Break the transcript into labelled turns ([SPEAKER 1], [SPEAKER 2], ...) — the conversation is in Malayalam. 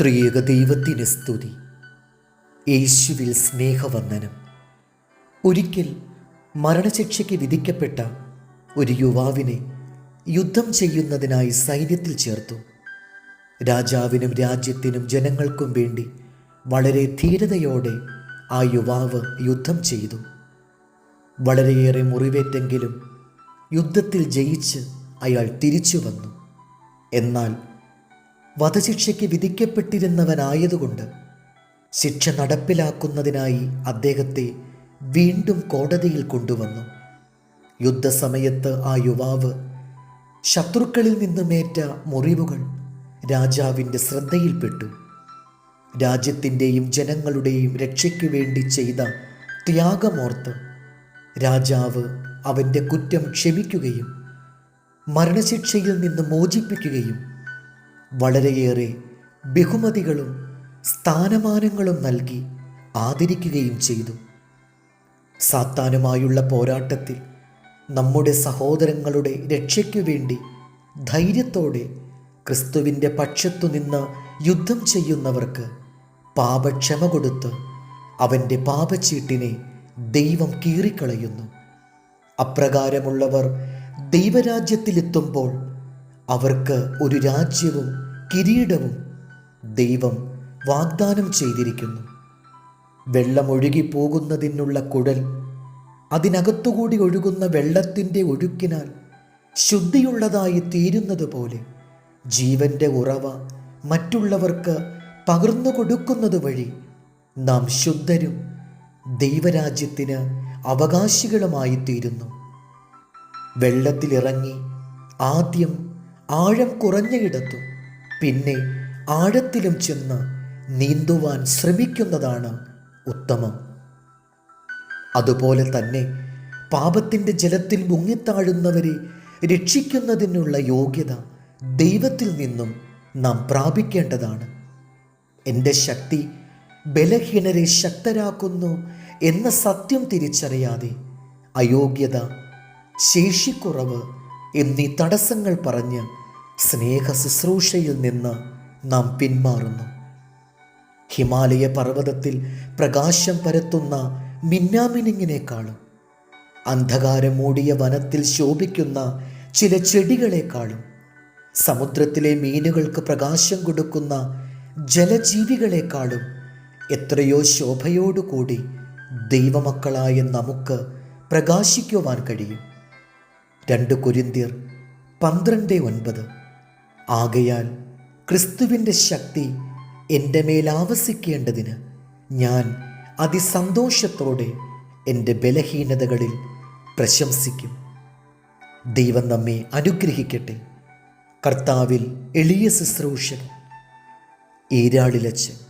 [SPEAKER 1] ത്രിയേക ദൈവത്തിന് സ്തുതി. യേശുവിൽ സ്നേഹവന്ദനം. ഒരിക്കൽ മരണശിക്ഷയ്ക്ക് വിധിക്കപ്പെട്ട ഒരു യുവാവിനെ യുദ്ധം ചെയ്യുന്നതിനായി സൈന്യത്തിൽ ചേർത്തു. രാജാവിനും രാജ്യത്തിനും ജനങ്ങൾക്കും വേണ്ടി വളരെ ധീരതയോടെ ആ യുവാവ് യുദ്ധം ചെയ്തു. വളരെയേറെ മുറിവേറ്റെങ്കിലും യുദ്ധത്തിൽ ജയിച്ച് അയാൾ തിരിച്ചു വന്നു. എന്നാൽ വധശിക്ഷയ്ക്ക് വിധിക്കപ്പെട്ടിരുന്നവനായതുകൊണ്ട് ശിക്ഷ നടപ്പിലാക്കുന്നതിനായി അദ്ദേഹത്തെ വീണ്ടും കോടതിയിൽ കൊണ്ടുവന്നു. യുദ്ധസമയത്ത് ആ യുവാവ് ശത്രുക്കളിൽ നിന്നുമേറ്റ മുറിവുകൾ രാജാവിന്റെ ശ്രദ്ധയിൽപ്പെട്ടു. രാജ്യത്തിന്റെയും ജനങ്ങളുടെയും രക്ഷയ്ക്ക് വേണ്ടി ചെയ്ത ത്യാഗമോർത്ത് രാജാവ് അവന്റെ കുറ്റം ക്ഷമിക്കുകയും മരണശിക്ഷയിൽ നിന്ന് മോചിപ്പിക്കുകയും വളരെയേറെ ബഹുമതികളും സ്ഥാനമാനങ്ങളും നൽകി ആദരിക്കുകയും ചെയ്തു. സാത്താനുമായുള്ള പോരാട്ടത്തിൽ നമ്മുടെ സഹോദരങ്ങളുടെ രക്ഷയ്ക്കു വേണ്ടി ധൈര്യത്തോടെ ക്രിസ്തുവിന്റെ പക്ഷത്തു നിന്ന് യുദ്ധം ചെയ്യുന്നവർക്ക് പാപക്ഷമ കൊടുത്ത് അവന്റെ പാപച്ചീട്ടിനെ ദൈവം കീറിക്കളയുന്നു. അപ്രകാരമുള്ളവർ ദൈവരാജ്യത്തിലെത്തുമ്പോൾ അവർക്ക് ഒരു രാജ്യവും കിരീടവും ദൈവം വാഗ്ദാനം ചെയ്തിരിക്കുന്നു. വെള്ളമൊഴുകി പോകുന്നതിനുള്ള കുഴൽ അതിനകത്തുകൂടി ഒഴുകുന്ന വെള്ളത്തിന്റെ ഒഴുക്കിനാൽ ശുദ്ധിയുള്ളതായി തീരുന്നത് പോലെ ജീവന്റെ ഉറവ മറ്റുള്ളവർക്ക് പകർന്നു കൊടുക്കുന്നത് വഴി നാം ശുദ്ധരും ദൈവരാജ്യത്തിന് അവകാശികളുമായി തീരുന്നു വെള്ളത്തിലിറങ്ങി ആദ്യം ആഴം കുറഞ്ഞയിടത്തും പിന്നെ ആഴത്തിലും ചെന്ന് നീന്തുവാൻ ശ്രമിക്കുന്നതാണ് ഉത്തമം. അതുപോലെ തന്നെ പാപത്തിന്റെ ജലത്തിൽ മുങ്ങിത്താഴുന്നവരെ രക്ഷിക്കുന്നതിനുള്ള യോഗ്യത ദൈവത്തിൽ നിന്നും നാം പ്രാപിക്കേണ്ടതാണ്. എന്റെ ശക്തി ബലഹീനരെ ശക്തരാക്കുന്നു എന്ന സത്യം തിരിച്ചറിയാതെ അയോഗ്യത ശേഷിക്കുറവ് എന്നീ തടസ്സങ്ങൾ പറഞ്ഞ് സ്നേഹ ശുശ്രൂഷയിൽ നിന്ന് നാം പിന്മാറുന്നു. ഹിമാലയ പർവതത്തിൽ പ്രകാശം പരത്തുന്ന മിന്നാമിനിങ്ങിനേക്കാളും അന്ധകാരം മൂടിയ വനത്തിൽ ശോഭിക്കുന്ന ചില ചെടികളെക്കാളും സമുദ്രത്തിലെ മീനുകൾക്ക് പ്രകാശം കൊടുക്കുന്ന ജലജീവികളെക്കാളും എത്രയോ ശോഭയോടുകൂടി ദൈവമക്കളായ നമുക്ക് പ്രകാശിക്കുവാൻ കഴിയും. രണ്ട് കുരിന്തിർ പന്ത്രണ്ട് ഒൻപത് ആകയാൽ ക്രിസ്തുവിന്റെ ശക്തി എന്റെ മേലാവസിക്കേണ്ടതിന് ഞാൻ അതിസന്തോഷത്തോടെ എന്റെ ബലഹീനതകളിൽ പ്രശംസിക്കും. ദൈവം നമ്മെ അനുഗ്രഹിക്കട്ടെ. കർത്താവിൽ എളിയ ശുശ്രൂഷകൻ ഈരാളിലച്ചൻ